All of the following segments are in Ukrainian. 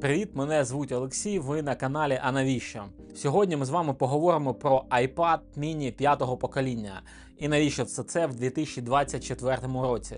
Привіт, мене звуть Олексій. Ви на каналі А навіщо? Сьогодні ми з вами поговоримо про iPad mini п'ятого покоління і навіщо все це в 2024 році.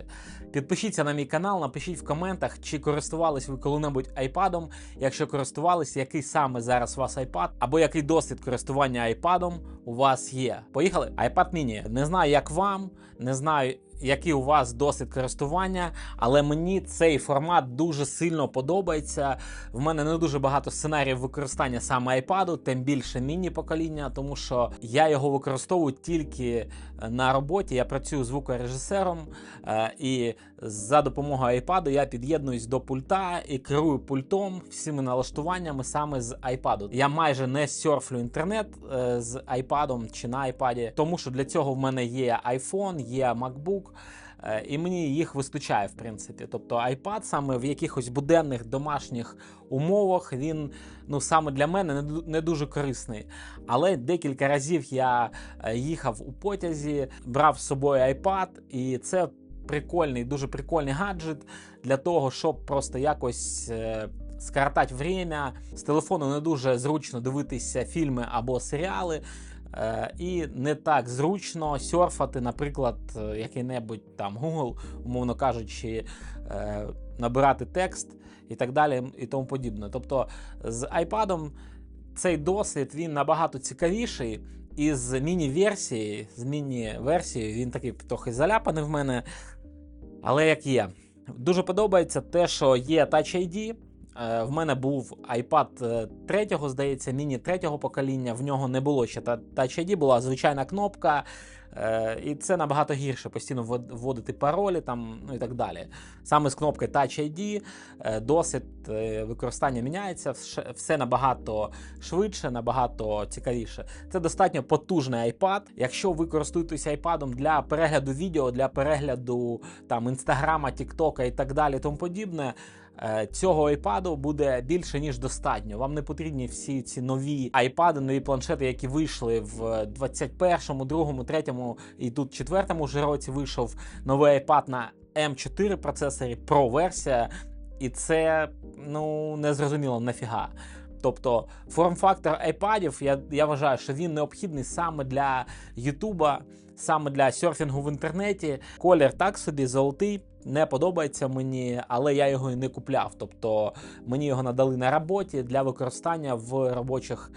Підпишіться на мій канал, напишіть в коментах, чи користувались ви коли-небудь iPad. Якщо користувались, який саме зараз у вас iPad, або який досвід користування iPad у вас є. Поїхали? iPad mini. Не знаю, як вам, не знаю. Який у вас досвід користування, але мені цей формат дуже сильно подобається. В мене не дуже багато сценаріїв використання саме iPad, тим більше міні-покоління, тому що я його використовую тільки на роботі. Я працюю звукорежисером, е, і за допомогою iPad я під'єднуюсь до пульта і керую пультом всіми налаштуваннями саме з iPad. Я майже не серфлю інтернет е, з iPad чи на iPad, тому що для цього в мене є iPhone, є MacBook. Е, І мені їх вистачає, в принципі. Тобто iPad саме в якихось буденних домашніх умовах він ну саме для мене не дуже корисний. Але декілька разів я е, їхав у потязі, брав з собою iPad, і це прикольний, дуже прикольний гаджет для того, щоб просто якось. е, Скоротати время з телефону не дуже зручно дивитися фільми або серіали, і не так зручно серфати, наприклад, е, який-небудь там Google, умовно кажучи, е, набирати текст і так далі, і тому подібне. Тобто з iPad цей досвід він набагато цікавіший. І з міні-версії, з міні-версією він такий трохи заляпаний в мене. Але як є. Дуже подобається те, що є Touch ID. Е, В мене був iPad е, третього, здається, міні третього покоління. В нього не було ще та- ID, була звичайна кнопка. Е, І це набагато гірше постійно вводити паролі там, ну і так далі. Саме з кнопкою Touch ID е, досвід е, використання міняється, все набагато швидше, набагато цікавіше. Це достатньо потужний iPad. Якщо ви користуєтеся iPad для перегляду відео, для перегляду там інстаграма, Тіктока і так далі, тому подібне. Цього iPad буде більше ніж достатньо. Вам не потрібні всі ці нові iPad, нові планшети, які вийшли в 21-му, 2-му, 3-му і тут 4-му вже році вийшов новий iPad на M4 процесорі, Pro версія, і це ну не зрозуміло нафіга. Тобто форм-фактор iPadів, я, я вважаю, що він необхідний саме для Ютуба, саме для серфінгу в інтернеті. Колір так собі золотий, не подобається мені, але я його і не купляв. Тобто мені його надали на роботі для використання в робочих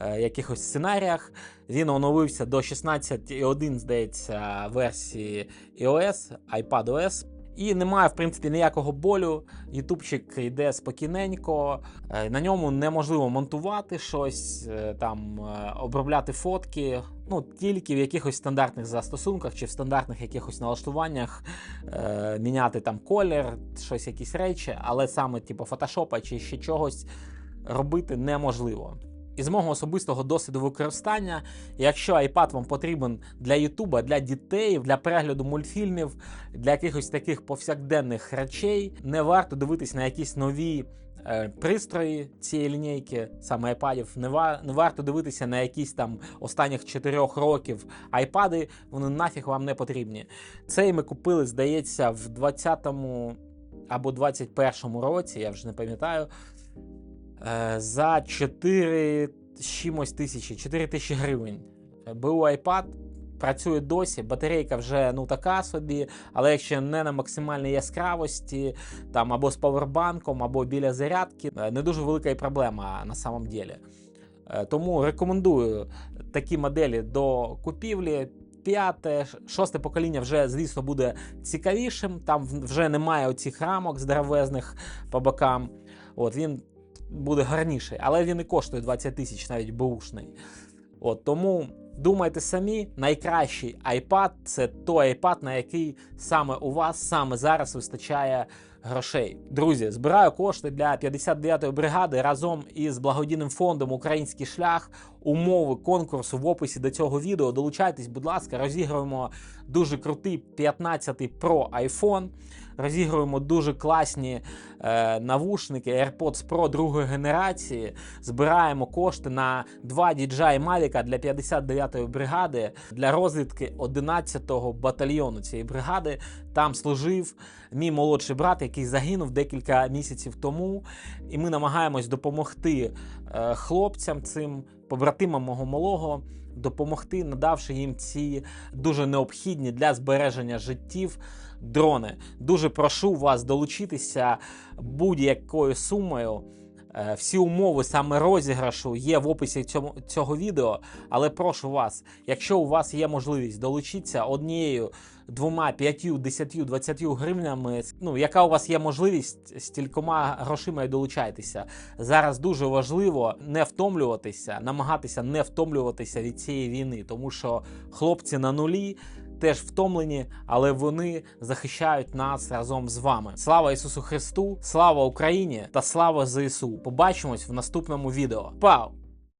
якихось сценаріях. Він оновився до 16.1, здається, версії iOS, iPadOS. І немає, в принципі, ніякого болю. Ютубчик йде спокійненько. Е, На ньому неможливо монтувати щось, е, там е, обробляти фотки. Ну, тільки в якихось стандартних застосунках чи в стандартних якихось налаштуваннях е, міняти там колір, щось, якісь речі, але саме типу фотошопа чи ще чогось робити неможливо. Із мого особистого досвіду використання, якщо iPad вам потрібен для Ютуба, для дітей, для перегляду мультфільмів, для якихось таких повсякденних речей, не варто дивитись на якісь нові е, пристрої цієї лінійки, саме iPadів, не, ва- не варто дивитися на якісь там останніх 4 років iPad, вони нафіг вам не потрібні. Цей ми купили, здається, в 20-му або 21-му році, я вже не пам'ятаю. Е, за 4 чимось тисячі, 4 тисячі гривень. БУ iPad працює досі, батарейка вже ну така собі, але якщо не на максимальній яскравості, там або з павербанком, або біля зарядки, е, не дуже велика і проблема на самом ділі. Е, Тому рекомендую такі моделі до купівлі. П'яте, шосте покоління вже, звісно, буде цікавішим. Там вже немає оцих рамок здоровезних по бокам. От він буде гарніший, але він і коштує 20 тисяч, навіть бушний. От тому думайте самі, найкращий iPad це той iPad, на який саме у вас саме зараз вистачає грошей. Друзі, збираю кошти для 59-ї бригади разом із благодійним фондом Український шлях. Умови конкурсу в описі до цього відео. Долучайтесь, будь ласка, розіграємо дуже крутий 15 Pro iPhone. Розігруємо дуже класні е, навушники AirPods Pro другої генерації. Збираємо кошти на два DJI Mavic для 59-ї бригади для розвідки 11-го батальйону цієї бригади. Там служив мій молодший брат, який загинув декілька місяців тому. І ми намагаємось допомогти е, хлопцям цим, побратимам мого малого, допомогти, надавши їм ці дуже необхідні для збереження життів дрони. Дуже прошу вас долучитися будь-якою сумою. Е, Всі умови саме розіграшу є в описі цьому, цього відео. Але прошу вас, якщо у вас є можливість долучитися однією, двома, п'ятью, десятью, двадцятью гривнями, ну яка у вас є можливість стількома грошима і долучайтеся. Зараз дуже важливо не втомлюватися, намагатися не втомлюватися від цієї війни, тому що хлопці на нулі. Теж втомлені, але вони захищають нас разом з вами. Слава Ісусу Христу! Слава Україні та слава ЗСУ! Побачимось в наступному відео. Пау!